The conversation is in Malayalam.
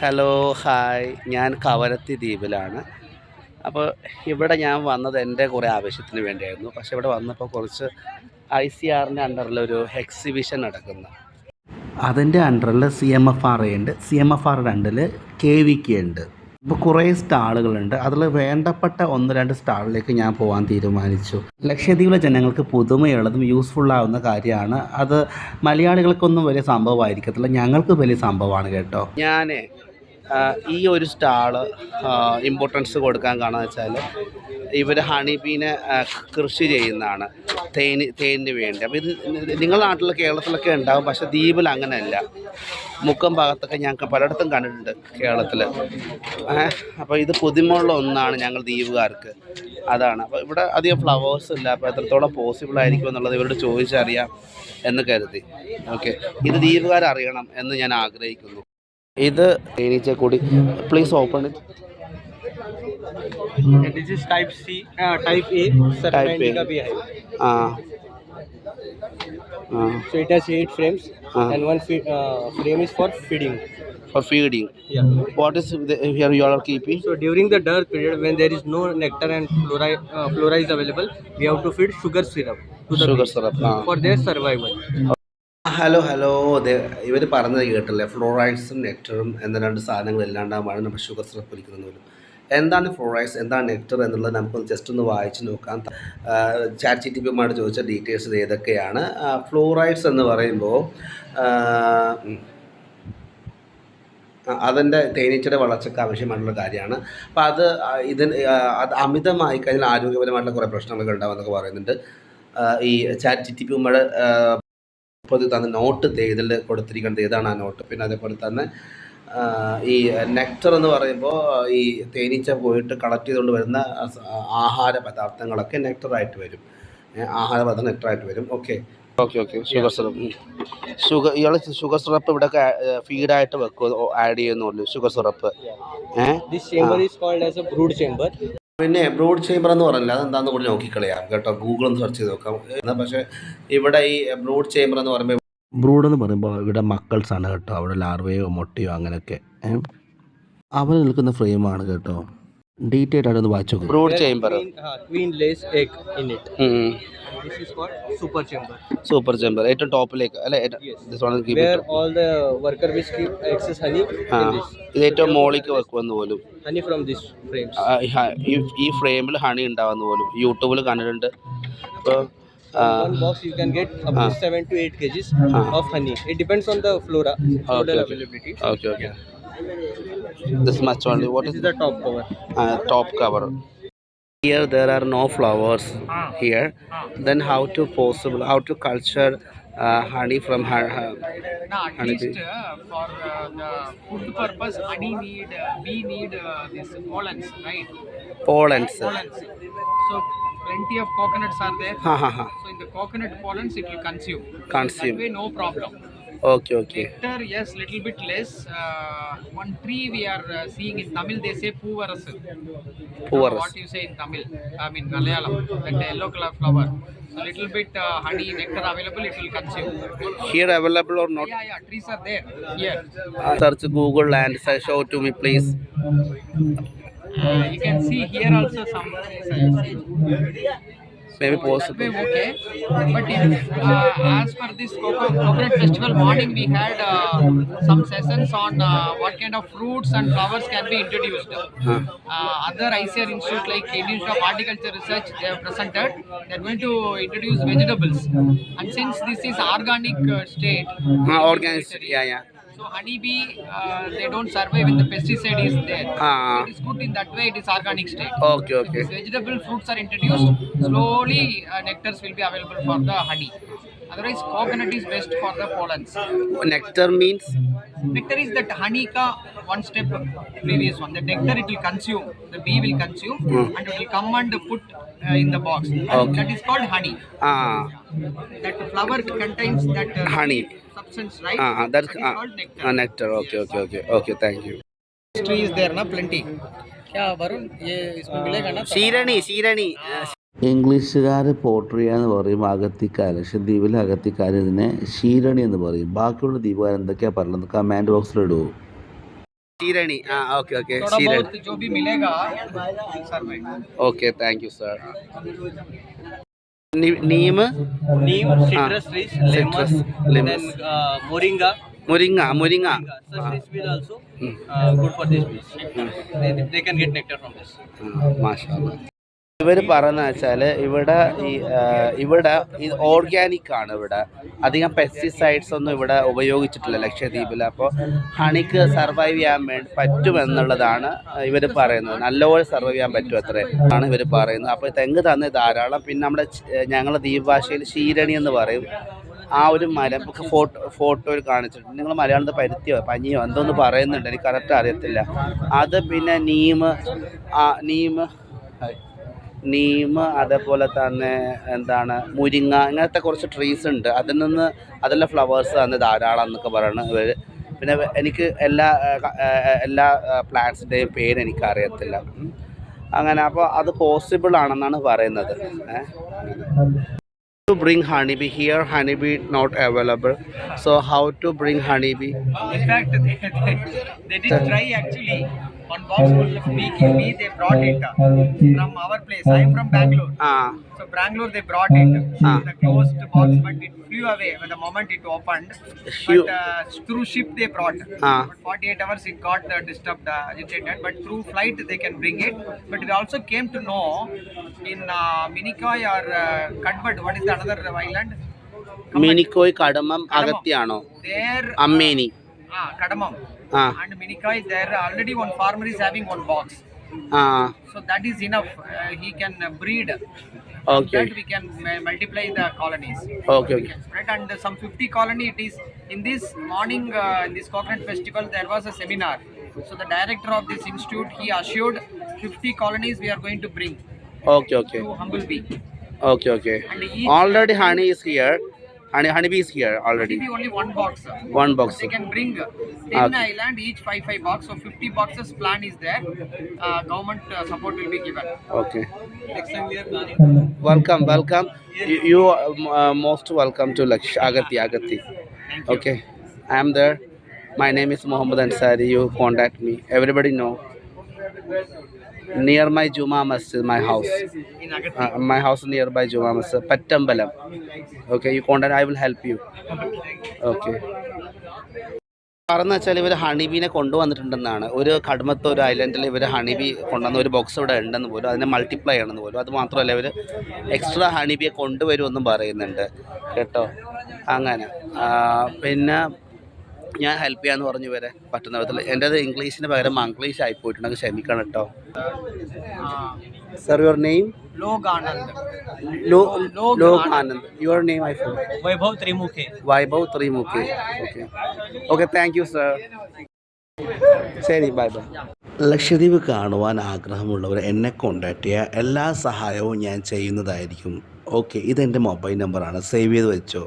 ഹലോ ഹായ് ഞാൻ കവരത്തി ദ്വീപിലാണ്. അപ്പോൾ ഇവിടെ ഞാൻ വന്നത് എന്റെ കുറേ ആവശ്യത്തിന് വേണ്ടിയായിരുന്നു. പക്ഷെ ഇവിടെ വന്നപ്പോൾ കുറച്ച് ഐ സി ആറിന്റെ അണ്ടറിലൊരു എക്സിബിഷൻ നടക്കുന്നു. അതിന്റെ അണ്ടറിൽ സി എം എഫ് ആർ ഉണ്ട്. സി എം എഫ് ആർ രണ്ടിൽ കെ വി കെ ഉണ്ട്. ഇപ്പോൾ കുറേ സ്റ്റാളുകളുണ്ട്. അതിൽ വേണ്ടപ്പെട്ട ഒന്ന് രണ്ട് സ്റ്റാളിലേക്ക് ഞാൻ പോകാൻ തീരുമാനിച്ചു. ലക്ഷദ്വീപിലെ ജനങ്ങൾക്ക് പുതുമയുള്ളതും യൂസ്ഫുള്ളാവുന്ന കാര്യമാണ്. അത് മലയാളികൾക്കൊന്നും വലിയ സംഭവമായിരിക്കത്തില്ല. ഞങ്ങൾക്ക് വലിയ സംഭവമാണ് കേട്ടോ. ഞാൻ ഈ ഒരു സ്റ്റാൾ ഇമ്പോർട്ടൻസ് കൊടുക്കാൻ കാരണം വെച്ചാൽ ഇവർ ഹണി ബീനെ കൃഷി ചെയ്യുന്നതാണ്. തേന് തേനിന് വേണ്ടി. അപ്പോൾ ഇത് നിങ്ങളുടെ നാട്ടിൽ കേരളത്തിലൊക്കെ ഉണ്ടാകും പക്ഷേ ദ്വീപിൽ അങ്ങനെയല്ല. മുക്കം ഭാഗത്തൊക്കെ ഞങ്ങൾക്ക് പലയിടത്തും കണ്ടിട്ടുണ്ട് കേരളത്തിൽ അപ്പോൾ ഇത് പുതുമയുള്ള ഒന്നാണ് ഞങ്ങൾ ദ്വീപുകാർക്ക്. അതാണ്. അപ്പോൾ ഇവിടെ അധികം ഫ്ലവേഴ്സ് ഇല്ല അപ്പോൾ എത്രത്തോളം പോസിബിൾ ആയിരിക്കും എന്നുള്ളത് ഇവരോട് ചോദിച്ചറിയാം എന്ന് കരുതി. ഓക്കെ ഇത് ദ്വീപുകാരറിയണം എന്ന് ഞാൻ ആഗ്രഹിക്കുന്നു. ഇത് തേനീച്ചക്കൂടി please open it And this is type C, uh, type A, Sir Type A. Indica beehive. ആ ആ So it has eight frames, Ah. and one fe- uh, frame is for feeding. For feeding Yeah. What is here you are keeping So during the dearth period, when there is no nectar and flora, uh, flora is available, we have to feed sugar syrup to the sugar bees syrup ah for their survival. hello hello. ഇവർ പറഞ്ഞത് കേട്ടല്ലേ? ഫ്ലോറൈഡ്സും നെക്ടറും എന്ന രണ്ട് സാധനങ്ങൾ ഇല്ലാണ്ടാകുമ്പോഴാണ് നമ്മൾ ഷുഗർ സിറപ്പ് വലിക്കുന്നത് പോലും എന്താണ് ഫ്ലോറൈഡ്സ്? എന്താണ് നെക്ടർ എന്നുള്ളത് നമുക്കൊന്ന് ജസ്റ്റ് ഒന്ന് വായിച്ച് നോക്കാം. ചാറ്റ് ജി ടി ചോദിച്ച ഡീറ്റെയിൽസ് ഏതൊക്കെയാണ്? ഫ്ലോറൈഡ്സ് എന്ന് പറയുമ്പോൾ അതിന്റെ തേനീച്ചയുടെ വളർച്ചയ്ക്ക് ആവശ്യമായിട്ടുള്ള കാര്യമാണ്. അപ്പോൾ അത് ഇതിന് അത് അമിതമായി കഴിഞ്ഞാൽ ആരോഗ്യപരമായിട്ടുള്ള കുറേ പ്രശ്നങ്ങളൊക്കെ ഉണ്ടാകുമെന്നൊക്കെ പറയുന്നുണ്ട്. ഈ ചാറ്റ് ജി ടി ഇപ്പോൾ ഇത് തന്നെ നോട്ട് ഇതിൽ കൊടുത്തിരിക്കുന്നത് ഏതാണ് ആ നോട്ട്? പിന്നെ അതേപോലെ തന്നെ ഈ നെക്ടർ എന്ന് പറയുമ്പോൾ ഈ തേനീച്ച പോയിട്ട് കളക്ട് ചെയ്തുകൊണ്ട് വരുന്ന ആഹാര പദാർത്ഥങ്ങളൊക്കെ നെക്ടറായിട്ട് വരും. ആഹാര പദാർത്ഥം നെക്ടറായിട്ട് വരും. Okay. Okay okay. Sugar syrup sugar ഇയാൾ ഷുഗർ സിറപ്പ് ഇവിടെ ഫീഡായിട്ട് വെക്കുമോ ആഡ് ചെയ്യുന്നുള്ളൂ sugar syrup uh this chamber is called as a brood chamber. പിന്നെ ബ്രോഡ് ചേംബർ എന്ന് പറഞ്ഞില്ല അതെന്താന്ന് കൂടി നോക്കിക്കളയാം കേട്ടോ. ഗൂഗിൾ ഒന്ന് സെർച്ച് ചെയ്ത് നോക്കാം. എന്നാൽ പക്ഷേ ഇവിടെ ഈ ബ്രോഡ് ചേംബർ എന്ന് പറയുമ്പോൾ ബ്രൂഡ് എന്ന് പറയുമ്പോൾ ഇവിടെ മക്കൾസ് ആണ് കേട്ടോ. അവിടെ ലാർവയോ മുട്ടയോ അങ്ങനെയൊക്കെ. അവർ നിൽക്കുന്ന ഫ്രെയിമാണ് കേട്ടോ. ഡീറ്റെയിൽ ആയിട്ട് ഒന്ന് വായിച്ചു brood chamber chamber. This is called super chamber, super chamber ഏറ്റവും ടോപ്പിലേക്ക് അല്ലെ Yes. this one is given. where all the worker bees keep excess honey. ഇത് ഏറ്റവും മോളിക്ക് വെക്കുമെന്ന് പോലും from these frames. ആ, ഈ ഫ്രെയിമിൽ ഹണി ഉണ്ടാവുന്ന പോലും യൂട്യൂബിൽ കണ്ടിട്ടുണ്ട് അപ്പോൾ one box you can get up to Ah. to 8 kgs Ah. of honey. It depends on the flora, floral okay. availability. okay okay this much only what This is is the top cover. uh, top cover. Here there are no flowers here. Then how to possible how to culture uh, honey from her, her No, at Honey least uh, for uh, the food purpose, honey need, uh, we need uh, this pollens, right? pollens. Pollens. So plenty of coconuts are there. Ha ha ha. So in the coconut pollens, it will consume. Consume. That way, no problem. Okay okay. Nectar, yes, little bit less. Uh, one tree we are uh, seeing in Tamil, they say Poovaras. Poovaras. What you say in Tamil? I mean Malayalam. That yellow color flower. So little bit uh, honey, nectar available, it will consume. Here available or not? Yeah, yeah, trees are there. Here. Uh, search Google and show to me please. Uh, you can see here also some trees Way possible. okay. But if, uh, as per this Coco- coconut festival morning, we had uh, some sessions on uh, what kind of fruits and flowers can be introduced. Uh, other ICR institute like Institute of Horticulture Research, they have presented. They are going to introduce vegetables. And since this is organic uh, state, Uh, organic. Yeah yeah. So honeybee, uh, they don't survive when the pesticide is there. Ah. So it is good in that way. It is organic state. Okay okay. If vegetable fruits are introduced, slowly uh, nectars will be available for the honey. Otherwise, coconut is best for the pollens. Nectar means Nectar is that honey ka one step previous one. The nectar it will consume, the bee will consume, Hmm. and it will come and put uh, in the box. Okay. That is called honey. ah That flower contains that uh, Honey. substance, right? ah ah, that's That is ah, called nectar. ah, nectar. Okay okay okay okay. Thank you. Tree is there na plenty. क्या वरुण ये इसमें मिलेगा ना ശീരണി ശീരണി ഇംഗ്ലീഷുകാർ പോട്രിയ എന്ന് പറയും അഗത്തിക്കാർ ലക്ഷദ്വീപിലെ അഗത്തിക്കാർ ഇതിനെ ശീരണി എന്ന് പറയും ബാക്കിയുള്ള ദ്വീപുകാർ എന്തൊക്കെയാണ് പറയുന്നത് കമാൻഡ് ബോക്സിൽ ഇടുമോ शीरणी हाँ ओके ओके थोड़ा शीरणी बहुत जो भी neem? Neem ah, citrus trees lemon lemon. uh, moringa. Moringa moringa. Such trees will also hmm. uh, good for this bees nectar. They, they can get nectar from this. Uh, mashallah. ഇവർ പറയുന്ന വെച്ചാൽ ഇവിടെ ഈ ഇവിടെ ഇത് ഓർഗാനിക് ആണ് ഇവിടെ. അധികം പെസ്റ്റിസൈഡ്സ് ഒന്നും ഇവിടെ ഉപയോഗിച്ചിട്ടില്ല ലക്ഷദ്വീപിൽ അപ്പോൾ ഹണിക്ക് സർവൈവ് ചെയ്യാൻ വേണ്ടി പറ്റുമെന്നുള്ളതാണ് ഇവർ പറയുന്നത്. നല്ലപോലെ സർവൈവ് ചെയ്യാൻ പറ്റും അത്രേ ആണ് ഇവർ പറയുന്നത്. അപ്പോൾ തെങ്ങ് തന്നെ ധാരാളം. പിന്നെ നമ്മുടെ ഞങ്ങളുടെ ദ്വീപ് ഭാഷയിൽ ശീരണി എന്ന് പറയും. ആ ഒരു മരം ഫോട്ടോ ഫോട്ടോയിൽ കാണിച്ചിട്ടുണ്ട്. നിങ്ങൾ മലയാളത്തിൽ പരുത്തിയോ പനിയോ എന്തോന്ന് പറയുന്നുണ്ട്. എനിക്ക് കറക്റ്റ് അറിയത്തില്ല. അത് പിന്നെ നീമ് നീമ്. നീമ് അതേപോലെ തന്നെ എന്താണ് മുരിങ്ങ ഇങ്ങനത്തെ കുറച്ച് ട്രീസ് ഉണ്ട്. അതിൽ നിന്ന് അതെല്ലാം ഫ്ലവേഴ്സ് തന്നെ ധാരാളം എന്നൊക്കെ പറയുന്നത് ഇവർ പിന്നെ എനിക്ക് എല്ലാ എല്ലാ പ്ലാന്റ്സിന്റെയും പേര് എനിക്ക് അറിയത്തില്ല അങ്ങനെ അപ്പോൾ അത് പോസിബിൾ ആണെന്നാണ് പറയുന്നത്. to bring honey bee not available so how to bring honey bee In fact, they, they, they try actually. One box full of bee, bee they brought it uh, from our place. I'm from Bangalore. ആ So Bangalore they brought it. Ah. The closed box, but it flew away when the moment it opened. Phew. But uh, through ship they brought. Ah. But 48 hours it got uh, disturbed, uh, agitated. But through flight they can bring it. But we also came to know in uh, Minicoy or uh, Kadbad, what is the another island? Minicoy Kadmat അകത്തിയാണോ There, അമ്മേനി ah, Kadamam. Uh. And Minika is there. Already one farmer is having one box. Uh. So that is enough. Uh, he can breed. Okay. That we can uh, multiply the colonies. Okay. okay. Spread and some 50 colony it is. In this morning, uh, in this coconut festival, there was a seminar. So the director of this institute, he assured 50 colonies we are going to bring. Okay, okay. To Humblebee. Okay, okay. Already honey is here and honeybees here already. Honeybee only one box. Sir. One box. They can bring 10 okay. island, each 5 5 box. So 50 boxes plan is there. Uh, government uh, support will be given. Okay. Next time we are planning. Welcome, welcome. You, you uh, are uh, most welcome to Laksh Agati Agati. Okay. I am there. My name is Mohammed Ansari. You contact me. Everybody know. Near my Juma Masjid my house my house near by Juma Masjid Pattambalam okay Pattambalam. Okay, I will help you okay. പറഞ്ഞ വെച്ചാൽ ഇവർ ഹണിബീനെ കൊണ്ടുവന്നിട്ടുണ്ടെന്നാണ്. ഒരു കടുമത്ത ഒരു ഐലൻഡിൽ ഇവർ ഹണിബി കൊണ്ടുവന്ന ഒരു ബോക്സ് ഇവിടെ ഉണ്ടെന്ന് പോലും അതിനെ മൾട്ടിപ്ലൈ ആണെന്ന് പോലും. അത് മാത്രമല്ല ഇവർ എക്സ്ട്രാ ഹണിബിയെ കൊണ്ടുവരുമെന്നും പറയുന്നുണ്ട്. കേട്ടോ? അങ്ങനെ. പിന്നെ ഞാൻ ഹെൽപ്പ് ചെയ്യാന്ന് പറഞ്ഞു വരെ പറ്റുന്ന വിധത്തിൽ അത് ഇംഗ്ലീഷിന് പകരം മംഗ്ലീഷ് ആയി പോയിട്ടുണ്ടെങ്കിൽ ക്ഷമിക്കണം കേട്ടോ. സർ യുവർ നെയിം ലോക് ആനന്ദ് യുവർ നെയിം ഐ phone Vaibhav Trimukhe. Vaibhav Trimukhe. Okay okay thank you sir ശരി ബൈ ബൈ ലക്ഷദ്വീപ് കാണുവാൻ ആഗ്രഹമുള്ളവർ എന്നെ കോണ്ടാക്ട് ചെയ്യുക. എല്ലാ സഹായവും ഞാൻ ചെയ്യുന്നതായിരിക്കും. ഓക്കെ ഇതെന്റെ മൊബൈൽ നമ്പറാണ്. സേവ് ചെയ്ത് വെച്ചോ.